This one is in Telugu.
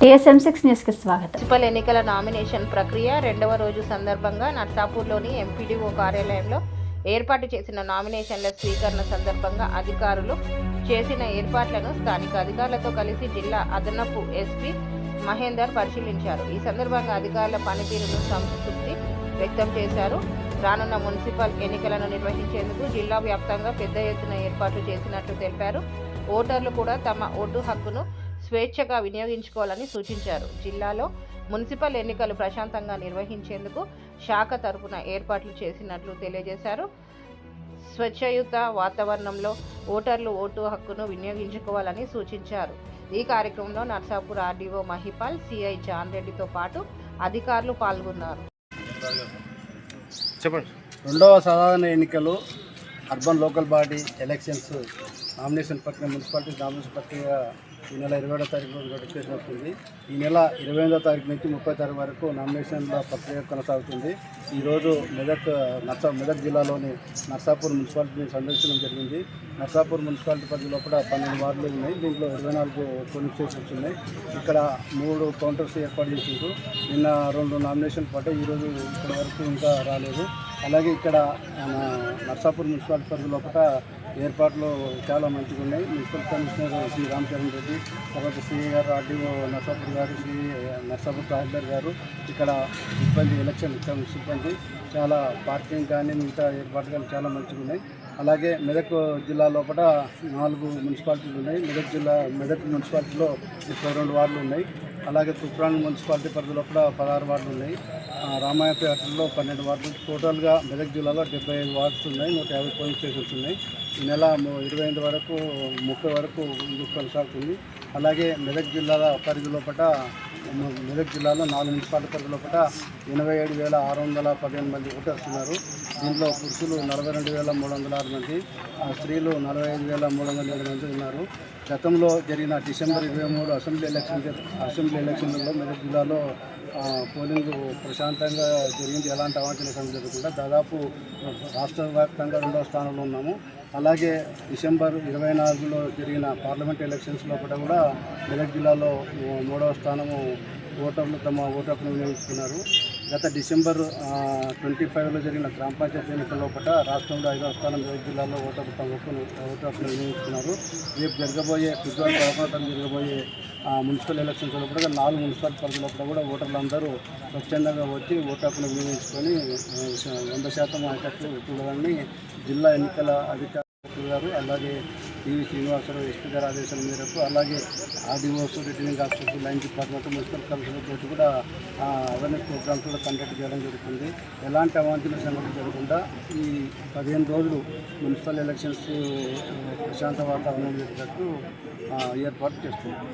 టీఎస్ఎం సిక్స్ న్యూస్కి స్వాగతం. మున్సిపల్ ఎన్నికల నామినేషన్ ప్రక్రియ రెండవ రోజు సందర్భంగా నర్సాపూర్లోని ఎంపీడీఓ కార్యాలయంలో ఏర్పాటు చేసిన నామినేషన్ల స్వీకరణ సందర్భంగా అధికారులు చేసిన ఏర్పాట్లను స్థానిక అధికారులతో కలిసి జిల్లా అదనపు ఎస్పీ మహేందర్ పరిశీలించారు. ఈ సందర్భంగా అధికారుల పనితీరును సంతృప్తి వ్యక్తం చేశారు. రానున్న మున్సిపల్ ఎన్నికలను నిర్వహించేందుకు జిల్లా వ్యాప్తంగా పెద్ద ఎత్తున ఏర్పాట్లు చేసినట్లు తెలిపారు. ఓటర్లు కూడా తమ ఓటు హక్కును స్వేచ్ఛగా వినియోగించుకోవాలని సూచించారు. జిల్లాలో మున్సిపల్ ఎన్నికలు ప్రశాంతంగా నిర్వహించేందుకు శాఖ తరపున ఏర్పాట్లు చేసినట్లు తెలియజేశారు. స్వచ్ఛయుత వాతావరణంలో ఓటర్లు ఓటు హక్కును వినియోగించుకోవాలని సూచించారు. ఈ కార్యక్రమంలో Narsapur R D O Mahipal C I John రెడ్డితో పాటు అధికారులు పాల్గొన్నారు. చెప్పండి. రెండవ సాధారణ ఎన్నికలు urban local body elections nomination ప్రక్రియ మున్సిపాలిటీ నామినేషన్ ప్రక్రియ ఈ నెల ఇరవై ఏడో తారీఖు నోటిఫికేషన్ వస్తుంది. ఈ నెల ఇరవై ఎనిమిదో తారీఖు నుంచి ముప్పై తారీఖు వరకు నామినేషన్ల ప్రక్రియ కొనసాగుతుంది. ఈరోజు మెదక్ నర్సా మెదక్ జిల్లాలోని నర్సాపూర్ మున్సిపాలిటీని సందర్శించడం జరిగింది. నర్సాపూర్ మున్సిపాలిటీ పరిధిలో కూడా పన్నెండు వార్డులు ఉన్నాయి. దీంట్లో ఇరవై నాలుగు పోలింగ్ స్టేషన్స్ ఉన్నాయి. ఇక్కడ మూడు కౌంటర్స్ ఏర్పాటు చేసిండ్రు. నిన్న రెండు నామినేషన్ పడ్డాయి ఈరోజు ఇప్పటి వరకు ఇంకా రాలేదు. అలాగే ఇక్కడ మన నర్సాపూర్ మున్సిపాలిటీ పరిధిలో కూడా ఏర్పాట్లు చాలా మంచిగా ఉన్నాయి. మున్సిపల్ కమిషనర్ శ్రీ రామచరణ్ రెడ్డి తర్వాత సిఏ గారు ఆర్డీఓ నర్సాపూర్ గారు శ్రీ నర్సాపూర్ తహసీల్దార్ గారు ఇక్కడ సిబ్బంది ఎలక్షన్ సిబ్బంది చాలా పార్కింగ్ కానీ మిగతా ఏర్పాట్లు కానీ చాలా మంచిగా ఉన్నాయి. అలాగే మెదక్ జిల్లా లోపల నాలుగు మున్సిపాలిటీలు ఉన్నాయి. మెదక్ జిల్లా మెదక్ మున్సిపాలిటీలో ముప్పై రెండు వార్డులు ఉన్నాయి. అలాగే తుప్రాన్ మున్సిపాలిటీ పరిధి లోపల పదహారు వార్డులు ఉన్నాయి. రామాయపేటలో పన్నెండు వార్డులు. టోటల్గా మెదక్ జిల్లాలో డెబ్బై ఐదు వార్డ్స్ ఉన్నాయి. నూట యాభై పోలింగ్ స్టేషన్స్ ఉన్నాయి. నెల ఇరవై ఐదు వరకు ముప్పై వరకు ఇది కొనసాగుతుంది. అలాగే మెదక్ జిల్లాల పరిధి లోపల మెదక్ జిల్లాలో నాలుగు మున్సిపాలిటీ పరిధి లోపల ఎనభై ఏడు వేల ఆరు వందల పదిహేను మంది ఓటేస్తున్నారు. దీంట్లో పురుషులు నలభై రెండు వేల మూడు వందల ఆరు మంది ఆ, స్త్రీలు నలభై ఐదు వేల మూడు వందల ఏడు మంది ఉన్నారు. గతంలో జరిగిన డిసెంబర్ ఇరవై మూడు అసెంబ్లీ ఎలక్షన్ అసెంబ్లీ ఎలక్షన్లలో మెదక్ జిల్లాలో పోలింగ్ ప్రశాంతంగా జరిగింది. ఎలాంటి అవాంఛనీయ సంఘటన జరగకుండా దాదాపు రాష్ట్ర వ్యాప్తంగా రెండవ స్థానంలో ఉన్నాము. అలాగే డిసెంబర్ ఇరవై నాలుగులో జరిగిన పార్లమెంట్ ఎలక్షన్స్ కూడా మెదక్ జిల్లాలో మూడవ స్థానము ఓటర్లు తమ ఓటు హక్కును వినియోగించుకున్నారు గత డిసెంబర్ ట్వంటీ ఫైవ్లో జరిగిన గ్రామ పంచాయతీ ఎన్నికల లోపల రాష్ట్రంలో ఐదవ స్థానం మెదక్ జిల్లాలో ఓటర్లు తమ హక్కును ఓటు హక్కును వినియోగించుకున్నారు రేపు జరగబోయే ఫిబ్రవరి పదకొండవ జరగబోయే మున్సిపల్ ఎలక్షన్స్ కూడా నాలుగు మున్సిపల్ పరిధిలో కూడా ఓటర్లందరూ స్వచ్ఛందంగా వచ్చి ఓటు హక్కును వినియోగించుకొని వంద శాతం అయ్యేటట్లు చూడాలని జిల్లా ఎన్నికల అధికారులు గారు అలాగే టీవీ శ్రీనివాసరావు ఎస్పీ గారి ఆదేశాల మేరకు అలాగే R D Os returning officers line department municipal commissioner తోటి కూడా అవేర్నెస్ ప్రోగ్రామ్స్ కూడా కండక్ట్ చేయడం జరుగుతుంది. ఎలాంటి అవాంఛనీయ సంఘటన జరగకుండా ఈ పదిహేను రోజులు మున్సిపల్ ఎలక్షన్స్ ప్రశాంత వాతావరణం చేసేటట్టు ఏర్పాటు చేస్తున్నాం.